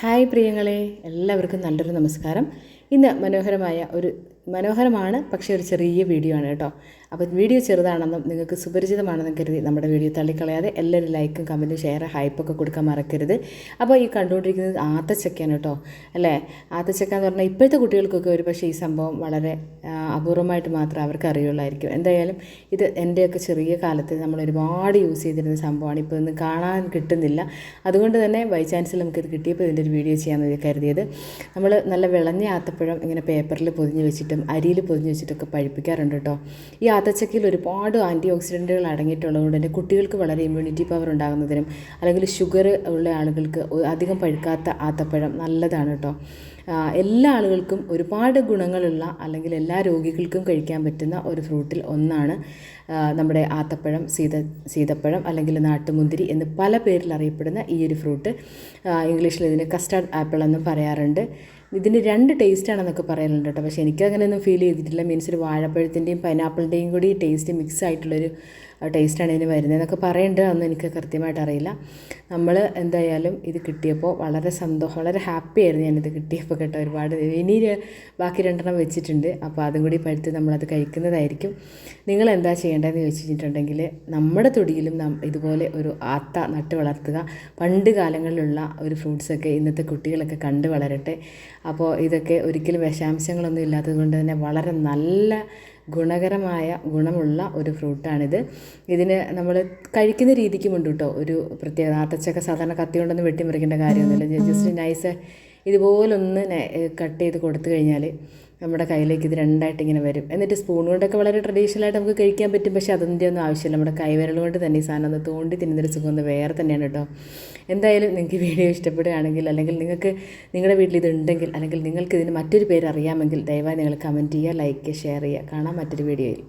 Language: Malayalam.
ഹായ് പ്രിയങ്ങളെ എല്ലാവർക്കും നല്ലൊരു നമസ്കാരം. ഇന്ന് മനോഹരമായ ഒരു മനോഹരമാണ് പക്ഷേ ഒരു ചെറിയ വീഡിയോ ആണ് കേട്ടോ. അപ്പോൾ വീഡിയോ ചെറുതാണെന്നും നിങ്ങൾക്ക് സുപരിചിതമാണെന്നും കരുതി നമ്മുടെ വീഡിയോ തള്ളിക്കളയാതെ എല്ലാവരും ലൈക്കും കമന്റും ഷെയർ ഹൈപ്പൊക്കെ കൊടുക്കാൻ മറക്കരുത്. അപ്പോൾ ഈ കണ്ടുകൊണ്ടിരിക്കുന്നത് ആത്തച്ചക്കയാണ് കേട്ടോ. അല്ലേ? ആത്തച്ചക്ക എന്ന് പറഞ്ഞാൽ ഇപ്പോഴത്തെ കുട്ടികൾക്കൊക്കെ ഒരു പക്ഷേ ഈ സംഭവം വളരെ അപൂർവമായിട്ട് മാത്രമേ അവർക്ക് അറിയുള്ളായിരിക്കും. എന്തായാലും ഇത് എന്റെയൊക്കെ ചെറിയ കാലത്ത് നമ്മൾ ഒരുപാട് യൂസ് ചെയ്തിരുന്ന സംഭവമാണ്. ഇപ്പോൾ ഒന്നും കാണാൻ കിട്ടുന്നില്ല. അതുകൊണ്ട് തന്നെ ബൈ ചാൻസിൽ നമുക്കിത് കിട്ടിയപ്പോൾ ഇതിന്റെ ഒരു വീഡിയോ ചെയ്യാമെന്ന് കരുതിയത്. നമ്മൾ നല്ല വിളഞ്ഞ ആത്തപ്പഴം ഇങ്ങനെ പേപ്പറിൽ പൊതിഞ്ഞ് വെച്ചിട്ടും അരിയിൽ പൊതിഞ്ഞ് വെച്ചിട്ടൊക്കെ പഴിപ്പിക്കാറുണ്ട് കേട്ടോ. ഈ ആത്തച്ചക്കയിൽ ഒരുപാട് ആന്റി ഓക്സിഡന്റുകൾ അടങ്ങിയിട്ടുള്ളതുകൊണ്ട് തന്നെ കുട്ടികൾക്ക് വളരെ ഇമ്മ്യൂണിറ്റി പവർ ഉണ്ടാകുന്നതിനും അല്ലെങ്കിൽ ഷുഗർ ഉള്ള ആളുകൾക്ക് അധികം പഴുക്കാത്ത ആത്തപ്പഴം നല്ലതാണ് കേട്ടോ. എല്ലാ ആളുകൾക്കും ഒരുപാട് ഗുണങ്ങളുള്ള അല്ലെങ്കിൽ എല്ലാ രോഗികൾക്കും കഴിക്കാൻ പറ്റുന്ന ഒരു ഫ്രൂട്ടിൽ ഒന്നാണ് നമ്മുടെ ആത്തപ്പഴം സീത സീതപ്പഴം അല്ലെങ്കിൽ നാട്ടുമുന്തിരി എന്ന് പല പേരിൽ അറിയപ്പെടുന്ന ഈ ഒരു ഫ്രൂട്ട്. ഇംഗ്ലീഷിൽ ഇതിന് കസ്റ്റാർഡ് ആപ്പിൾ എന്ന് പറയാറുണ്ട്. ഇതിന് രണ്ട് ടേസ്റ്റ് ആണെന്നൊക്കെ പറയാറുണ്ട് കേട്ടോ. പക്ഷേ എനിക്ക് അങ്ങനെയൊന്നും ഫീൽ ചെയ്തിട്ടില്ല. മീൻസ് ഒരു വാഴപ്പഴത്തിന്റെയും പൈനാപ്പിളിന്റെയും കൂടി ടേസ്റ്റ് മിക്സ് ആയിട്ടുള്ളൊരു ടേസ്റ്റാണ് ഇതിന് വരുന്നതെന്നൊക്കെ പറയേണ്ടത് അതൊന്നും എനിക്ക് കൃത്യമായിട്ട് അറിയില്ല. നമ്മൾ എന്തായാലും ഇത് കിട്ടിയപ്പോൾ വളരെ സന്തോഷം വളരെ ഹാപ്പി ആയിരുന്നു ഞാനിത് കിട്ടിയപ്പോൾ കേട്ടോ ഒരുപാട്. ഇനി ബാക്കി രണ്ടെണ്ണം വെച്ചിട്ടുണ്ട്. അപ്പോൾ അതും കൂടി പഴുത്ത് നമ്മളത് കഴിക്കുന്നതായിരിക്കും. നിങ്ങൾ എന്താ ചെയ്യേണ്ടതെന്ന് ചോദിച്ചിട്ടുണ്ടെങ്കിൽ നമ്മുടെ തൊടിയിലും നം ഇതുപോലെ ഒരു ആത്ത നട്ട് വളർത്തുക. പണ്ട് കാലങ്ങളിലുള്ള ഒരു ഫ്രൂട്ട്സൊക്കെ ഇന്നത്തെ കുട്ടികളൊക്കെ കണ്ട് വളരട്ടെ. അപ്പോൾ ഇതൊക്കെ ഒരിക്കലും വിഷാംശങ്ങളൊന്നും ഇല്ലാത്തത് കൊണ്ട് തന്നെ വളരെ നല്ല ഗുണകരമായ ഗുണമുള്ള ഒരു ഫ്രൂട്ടാണിത്. ഇതിന് നമ്മൾ കഴിക്കുന്ന രീതിക്കുമുണ്ട് കേട്ടോ ഒരു പ്രത്യേക ആത്തച്ചക്ക സാധാരണ കത്തി കൊണ്ടൊന്നും വെട്ടിമുറിക്കേണ്ട കാര്യമൊന്നുമില്ല. ജസ്റ്റ് നൈസ് ഇതുപോലൊന്ന് കട്ട് ചെയ്ത് കൊടുത്തു കഴിഞ്ഞാൽ നമ്മുടെ കയ്യിലേക്ക് ഇത് രണ്ടായിട്ട് ഇങ്ങനെ വരും. എന്നിട്ട് സ്പൂൺ കൊണ്ടൊക്കെ വളരെ ട്രഡീഷണൽ ആയിട്ട് നമുക്ക് കഴിക്കാൻ പറ്റും. പക്ഷേ അതിന്റെ ഒന്നും ആവശ്യമില്ല. നമ്മുടെ കൈവിരൽ കൊണ്ട് തന്നെ ഈ സാധനം ഒന്ന് തോണ്ടി തിന്നുന്നൊരു സുഖം ഒന്ന് വേറെ തന്നെയാണ് കേട്ടോ. എന്തായാലും നിങ്ങൾക്ക് വീഡിയോ ഇഷ്ടപ്പെടുകയാണെങ്കിൽ അല്ലെങ്കിൽ നിങ്ങൾക്ക് നിങ്ങളുടെ വീട്ടിൽ ഇതുണ്ടെങ്കിൽ അല്ലെങ്കിൽ നിങ്ങൾക്ക് ഇതിന് മറ്റൊരു പേര് അറിയാമെങ്കിൽ ദയവായി നിങ്ങൾ കമന്റ് ചെയ്യുക ലൈക്ക് ചെയ്യുക ഷെയർ ചെയ്യുക. കാണാം മറ്റൊരു വീഡിയോയിൽ.